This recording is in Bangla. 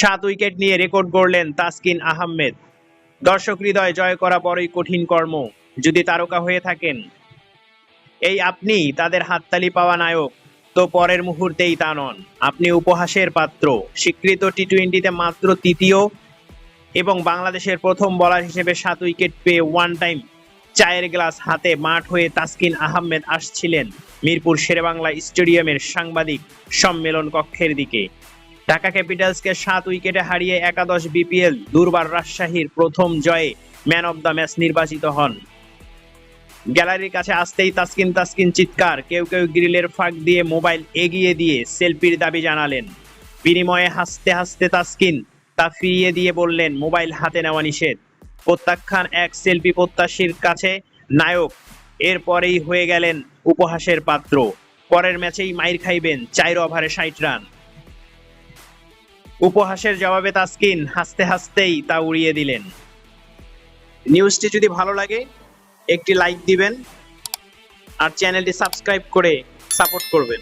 সাত উইকেট নিয়ে রেকর্ড গড়লেন তাসকিন আহমেদ। দর্শক হৃদয় জয় করা বড়ই কঠিন কর্ম, যদি তারকা হয়ে থাকেন। এই আপনি তাদের হাততালি পাওয়া নায়ক, তো পরের মুহূর্তেই তা নন। আপনি উপহাসের পাত্র, স্বীকৃত টি টোয়েন্টিতে মাত্র তৃতীয় এবং বাংলাদেশের প্রথম বলার হিসেবে সাত উইকেট পেয়ে ওয়ান টাইম চায়ের গ্লাস হাতে মাঠ হয়ে তাসকিন আহমেদ আসছিলেন মিরপুর শেরেবাংলা স্টেডিয়ামের সাংবাদিক সম্মেলন কক্ষের দিকে। ঢাকা ক্যাপিটালসকে সাত উইকেটে হারিয়ে একাদশ বিপিএল, দুর্বার রাজশাহীর প্রথম জয়ে ম্যান অব দ্য ম্যাচ নির্বাচিত হন। গ্যালারির কাছে আসতেই তাসকিন তাসকিন চিৎকার, কেউ কেউ গ্রিলের ফাঁক দিয়ে মোবাইল এগিয়ে দিয়ে সেলফির দাবি জানালেন। বিনিময়ে হাসতে হাসতে তাসকিন তা ফিরিয়ে দিয়ে বললেন, মোবাইল হাতে নেওয়া নিষেধ। প্রত্যাখ্যান এক সেলফি প্রত্যাশীর কাছে নায়ক এরপরেই হয়ে গেলেন উপহাসের পাত্র। পরের ম্যাচেই মাইর খাইবেন চার ওভারে ষাট রান। উপহাসের জবাবে তাসকিন হাসতে হাসতেই তা উড়িয়ে দিলেন। নিউজটি যদি ভালো লাগে, একটি লাইক দিবেন আর চ্যানেলটি সাবস্ক্রাইব করে সাপোর্ট করবেন।